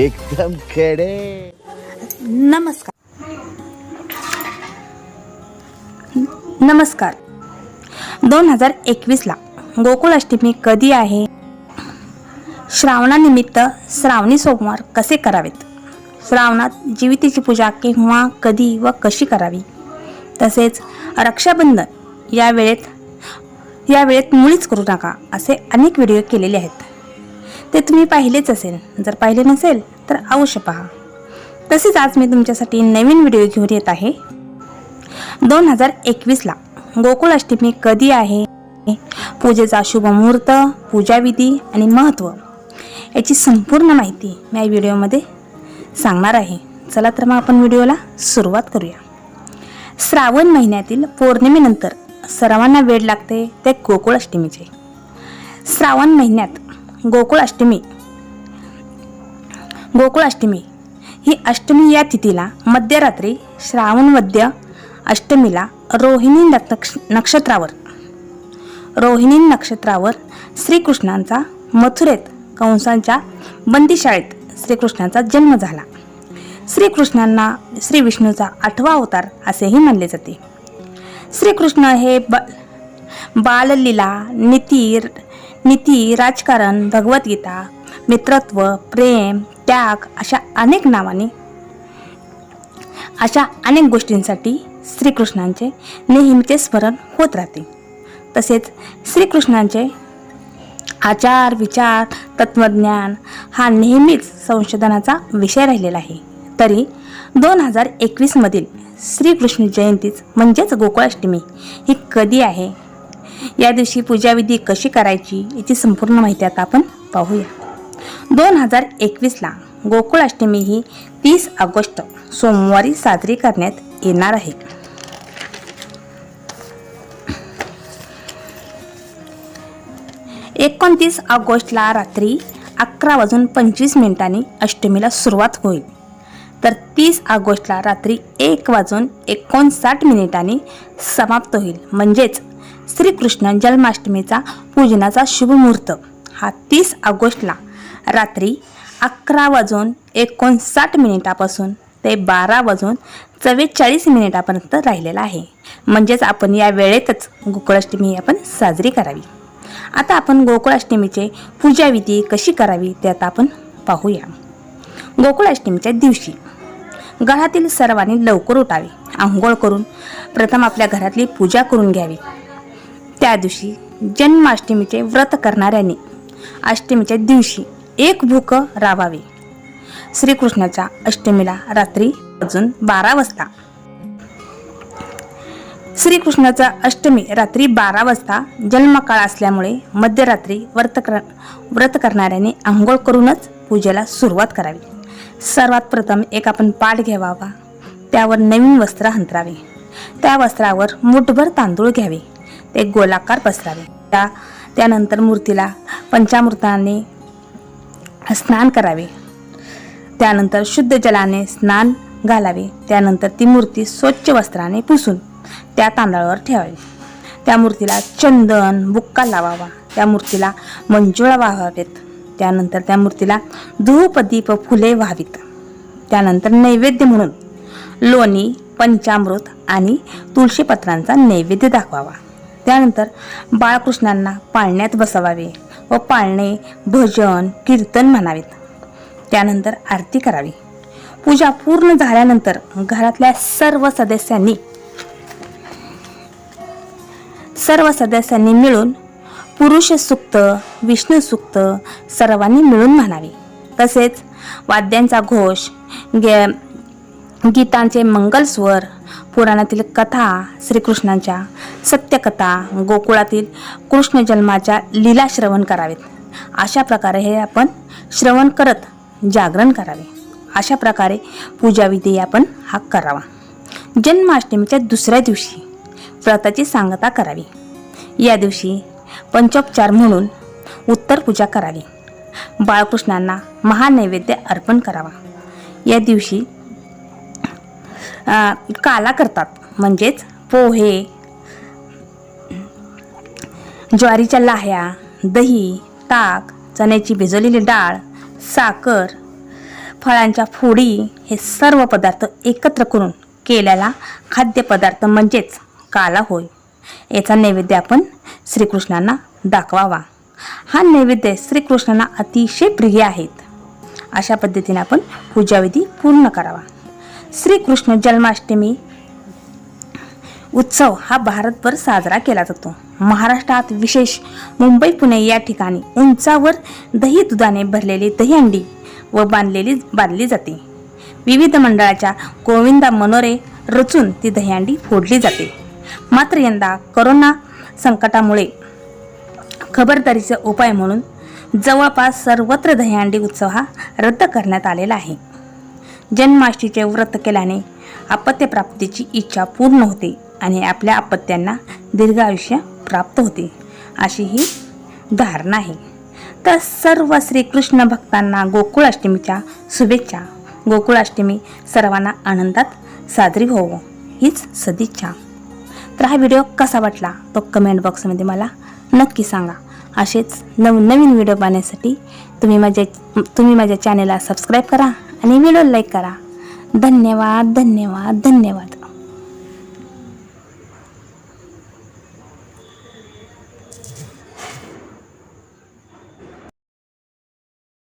एकदम खेडे. नमस्कार. नमस्कार. दोन हजार एकवीसला गोकुळाष्टमी कधी आहे? श्रावणानिमित्त श्रावणी सोमवार कसे करावेत? श्रावणात जीवितीची पूजा केव्हा कधी व कशी करावी? तसेच रक्षाबंधन या वेळेत या वेळेत मुळीच करू नका असे अनेक व्हिडिओ केलेले आहेत. ते तुम्ही पाहिलेच असेल. जर पाहिले नसेल तर अवश्य पहा. तसेच आज मी तुमच्यासाठी नवीन व्हिडिओ घेऊन येत आहे. दोन हजार एकवीसला गोकुळाष्टमी कधी आहे? पूजेचा शुभ मुहूर्त पूजाविधी आणि महत्त्व याची संपूर्ण माहिती मी या व्हिडिओमध्ये सांगणार आहे. चला तर मग आपण व्हिडिओला सुरुवात करूया. श्रावण महिन्यातील पौर्णिमेनंतर सर्वांना वेळ लागते ते गोकुळाष्टमीचे श्रावण महिन्यात गोकुळाष्टमी. गोकुळाष्टमी ही अष्टमी या तिथीला मध्यरात्री श्रावणवद्य अष्टमीला रोहिणी नक्ष नक्षत्रावर. रोहिणी नक्षत्रावर श्रीकृष्णांचा मथुरेत कंसांच्या बंदीशाळेत श्रीकृष्णाचा जन्म झाला. श्रीकृष्णांना श्री विष्णूचा आठवा अवतार असेही मानले जाते. श्रीकृष्ण हे ब बाललीला नितीर नीती राजकारण भगवद्गीता मित्रत्व प्रेम त्याग अशा अनेक नावाने अशा अनेक गोष्टींसाठी श्रीकृष्णांचे नेहमीचे स्मरण होत राहते. तसेच श्रीकृष्णांचे आचार विचार तत्त्वज्ञान हा नेहमीच संशोधनाचा विषय राहिलेला आहे. तरी दोन हजार एकवीसमधील श्रीकृष्ण जयंतीच म्हणजेच गोकुळाष्टमी ही कधी आहे? या दिवशी पूजाविधी कशी करायची याची संपूर्ण माहिती आता आपण पाहूया. दोन हजार एकवीसला गोकुळाष्टमी ही तीस ऑगस्ट सोमवारी साजरी करण्यात येणार आहे. एकोणतीस ऑगस्टला रात्री अकरा वाजून पंचवीस मिनिटांनी अष्टमीला सुरुवात होईल. तर तीस ऑगस्टला रात्री एक वाजून एकोणसाठ मिनिटांनी समाप्त होईल. म्हणजेच श्रीकृष्ण जन्माष्टमीचा पूजनाचा शुभ मुहूर्त. हा तीस ऑगस्टला रात्री अकरा वाजून एकोणसाठ मिनिटापासून ते बारा वाजून चव्वेचाळीस मिनिटापर्यंत राहिलेला आहे. म्हणजेच आपण या वेळेतच गोकुळाष्टमी आपण साजरी करावी. आता आपण गोकुळाष्टमीचे पूजाविधी कशी करावी ते आता आपण पाहूया. गोकुळाष्टमीच्या दिवशी. घरातील सर्वांनी लवकर उठावे आंघोळ करून प्रथम आपल्या घरातली पूजा करून घ्यावी. त्या दिवशी जन्माष्टमीचे व्रत करणाऱ्याने अष्टमीच्या दिवशी एक भूक राबावे. श्रीकृष्णाच्या अष्टमीला रात्री अजून बारा वाजता. श्रीकृष्णाचा अष्टमी रात्री बारा वाजता जन्मकाळ असल्यामुळे मध्यरात्री व्रत कर व्रत करणाऱ्याने आंघोळ करूनच पूजेला सुरुवात करावी. सर्वात प्रथम एक आपण पाठ घ्यावा त्यावर नवीन वस्त्र हंतरावे. त्या वस्त्रावर मुठभर तांदूळ घ्यावे. ते गोलाकार पसरावे. त्या त्यानंतर मूर्तीला पंचामृताने स्नान करावे. त्यानंतर शुद्ध जलाने स्नान घालावे. त्यानंतर ती मूर्ती स्वच्छ वस्त्राने पुसून त्या तांदळावर ठेवावी. त्या मूर्तीला चंदन बुक्का लावावा. त्या मूर्तीला मंजुळा वाहावेत. त्यानंतर त्या मूर्तीला धूप दीप फुले व्हावीत. त्यानंतर नैवेद्य म्हणून लोणी पंचामृत आणि तुळशीपत्रांचा नैवेद्य दाखवावा. त्यानंतर बाळकृष्णांना पाळण्यात बसवावे व पाळणे भजन कीर्तन म्हणावेत. त्यानंतर आरती करावी. पूजा पूर्ण झाल्यानंतर घरातल्या सर्व सदस्यांनी सर्व सदस्यांनी मिळून पुरुष सुक्त विष्णू सुक्त सर्वांनी मिळून म्हणावे. तसेच वाद्यांचा घोष गे गीतांचे मंगलस्वर पुराणातील कथा श्रीकृष्णांच्या सत्यकथा गोकुळातील कृष्ण जन्माच्या लीला श्रवण करावेत. अशा प्रकारे हे आपण श्रवण करत जागरण करावे. अशा प्रकारे पूजाविधी आपण हा करावा. जन्माष्टमीच्या दुसऱ्या दिवशी व्रताची सांगता करावी. या दिवशी पंचोपचार म्हणून उत्तर पूजा करावी. बाळकृष्णांना महानैवेद्य अर्पण करावा. या दिवशी काला करतात. म्हणजेच पोहे ज्वारीच्या लाह्या दही ताक चण्याची भिजवलेली डाळ साखर फळांच्या फोडी हे सर्व पदार्थ एकत्र करून केलेला खाद्यपदार्थ म्हणजेच काला होय. याचा नैवेद्य आपण श्रीकृष्णांना दाखवावा. हा नैवेद्य श्रीकृष्णांना अतिशय प्रिय आहेत. अशा पद्धतीने आपण पूजाविधी पूर्ण करावा. श्रीकृष्ण जन्माष्टमी उत्सव हा भारतभर साजरा केला जातो. महाराष्ट्रात विशेष मुंबई पुणे या ठिकाणी उंचावर दही दुधाने भरलेली दहीहंडी व बांधलेली बांधली जाते. विविध मंडळाच्या गोविंदा मनोरे रचून ती दहीहंडी फोडली जाते. मात्र यंदा करोना संकटामुळे खबरदारीचे उपाय म्हणून जवळपास सर्वत्र दहीहंडी उत्सव हा रद्द करण्यात आलेला आहे. जन्माष्टीचे व्रत केल्याने अपत्यप्राप्तीची इच्छा पूर्ण होते आणि आपल्या अपत्यांना दीर्घ आयुष्य प्राप्त होते अशी ही धारणा आहे. तर सर्व श्रीकृष्ण भक्तांना गोकुळाष्टमीच्या शुभेच्छा. गोकुळाष्टमी सर्वांना आनंदात साजरी होवो हीच सदिच्छा. तर हा व्हिडिओ कसा वाटला तो कमेंट बॉक्समध्ये मला नक्की सांगा. असेच नवनवीन व्हिडिओ पाहण्यासाठी तुम्ही माझ्या तुम्ही माझ्या चॅनेलला सबस्क्राईब करा आणि व्हिडिओ लाईक करा. धन्यवाद धन्यवाद धन्यवाद.